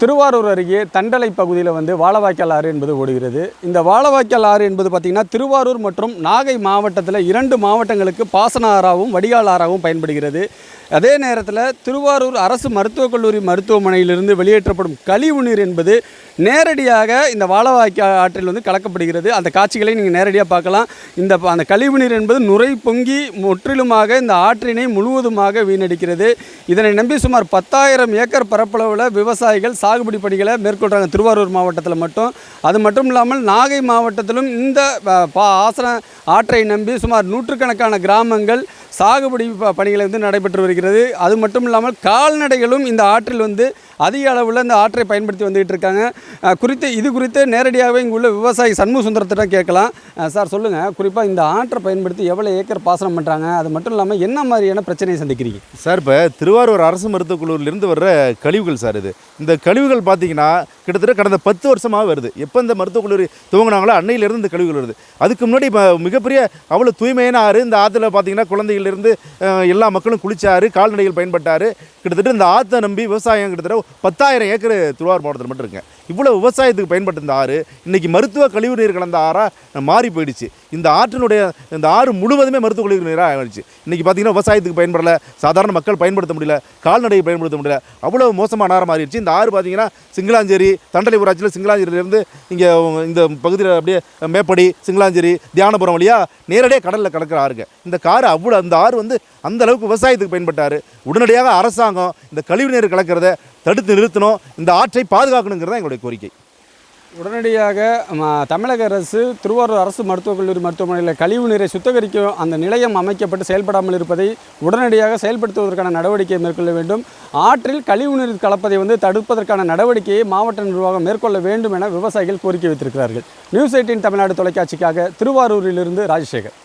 திருவாரூர் அருகே தண்டலை பகுதியில் வந்து வாழவாய்க்கால் ஆறு என்பது ஓடுகிறது. இந்த வாழவாய்க்கால் ஆறு என்பது பார்த்திங்கன்னா திருவாரூர் மற்றும் நாகை மாவட்டத்தில் இரண்டு மாவட்டங்களுக்கு பாசன ஆறாகவும் வடிகால் ஆறாகவும் பயன்படுகிறது. அதே நேரத்தில் திருவாரூர் அரசு மருத்துவக் கல்லூரி மருத்துவமனையிலிருந்து வெளியேற்றப்படும் கழிவு நீர் என்பது நேரடியாக இந்த வாழவாய்க்கால் ஆற்றில் வந்து கலக்கப்படுகிறது. அந்த காட்சிகளை நீங்கள் நேரடியாக பார்க்கலாம். இந்த அந்த கழிவு நீர் என்பது நுரை பொங்கி முற்றிலுமாக இந்த ஆற்றினை முழுவதுமாக வீணடிக்கிறது. இதனை நம்பி சுமார் பத்தாயிரம் ஏக்கர் பரப்பளவில் விவசாயிகள் சாகுபடி பணிகளை மேற்கொள்கிறாங்க திருவாரூர் மாவட்டத்தில் மட்டும். அது மட்டும் இல்லாமல் நாகை மாவட்டத்திலும் இந்த பா ஆசன ஆற்றை நம்பி சுமார் நூற்றுக்கணக்கான கிராமங்கள் சாகுபடி ப- பணிகளை வந்து நடைபெற்று வருகிறது. அது மட்டும் இல்லாமல் கால்நடைகளும் இந்த ஆற்றில் வந்து அதிக அளவில் இந்த ஆற்றை பயன்படுத்தி வந்துகிட்டு இருக்காங்க. குறித்து இது குறித்து நேரடியாகவே இங்கே உள்ள விவசாயி சண்முக சுந்தரத்திடம் கேட்கலாம். சார் சொல்லுங்கள் குறிப்பாக இந்த ஆற்றை பயன்படுத்தி எவ்வளோ ஏக்கர் பாசனம் பண்ணுறாங்க அது மட்டும் இல்லாமல் என்ன மாதிரியான பிரச்சனையை சந்திக்கிறீங்க? சார் இப்போ திருவாரூர் அரசு மருத்துவக் கல்லூரியிலிருந்து வர்ற கழிவுகள் சார் இது. இந்த கழிவுகள் பார்த்தீங்கன்னா கிட்டத்தட்ட கடந்த பத்து வருஷமாக வருது. எப்போ இந்த மருத்துவக் கல்லூரி துவங்கினாங்களோ அன்னையிலேருந்து இந்த கழிவுகள் வருது. அதுக்கு முன்னாடி இப்போ மிகப்பெரிய அவ்வளோ தூய்மையான ஆறு இந்த ஆற்றுல பார்த்தீங்கன்னா குழந்தைகள்லேருந்து எல்லா மக்களும் குளிச்சாரு கால்நடைகள் பயன்பட்டார் கிட்டத்தட்ட இந்த ஆற்றை நம்பி விவசாயம் கிட்டத்தட்ட பத்தாயிரம் ஏக்கர் திருவாரூர் மாவட்டத்தில் மட்டும் இருக்கேன் இவ்வளோ விவசாயத்துக்கு பயன்பட்ட இந்த ஆறு இன்னைக்கு மருத்துவ கழிவு நீர் கலந்த ஆறாக மாறி போயிடுச்சு. இந்த ஆற்றினுடைய இந்த ஆறு முழுவதுமே மருத்துவ கழிவு நீராக ஆயிடுச்சு. இன்றைக்கி பார்த்தீங்கன்னா விவசாயத்துக்கு பயன்படலை சாதாரண மக்கள் பயன்படுத்த முடியல கால்நடையை பயன்படுத்த முடியல அவ்வளோ மோசமான ஆறு மாறிடுச்சு. இந்த ஆறு பார்த்தீங்கன்னா சிங்களாஞ்சேரி தண்டலை ஊராட்சியில் சிங்களாஞ்சேரியிலேருந்து இங்கே இந்த பகுதியில் அப்படியே மேப்படி சிங்களாஞ்சேரி தியானபுரம் வழியாக நேரடியாக கடலில் கடற்கிற ஆறுங்க. இந்த கார் அவ்வளோ அந்த ஆறு வந்து அந்த அளவுக்கு விவசாயத்துக்கு பயன்பட்டார். உடனடியாக அரசாங்கம் இந்த கழிவு நீர் கலக்கிறத தடுத்து நிறுத்தணும். இந்த ஆற்றை பாதுகாக்கணுங்கிறது தான் எங்களுடைய கோரிக்கை. உடனடியாக தமிழக அரசு திருவாரூர் அரசு மருத்துவக் கல்லூரி மருத்துவமனையில் கழிவு நீரை சுத்திகரிக்கும் அந்த நிலையம் அமைக்கப்பட்டு செயல்படாமல் இருப்பதை உடனடியாக செயல்படுத்துவதற்கான நடவடிக்கையை மேற்கொள்ள வேண்டும். ஆற்றில் கழிவு நீர் கலப்பதை வந்து தடுப்பதற்கான நடவடிக்கையை மாவட்ட நிர்வாகம் மேற்கொள்ள வேண்டும் என விவசாயிகள் கோரிக்கை வைத்திருக்கிறார்கள். நியூஸ் எயிட்டின் தமிழ்நாடு தொலைக்காட்சிக்காக திருவாரூரிலிருந்து ராஜசேகர்.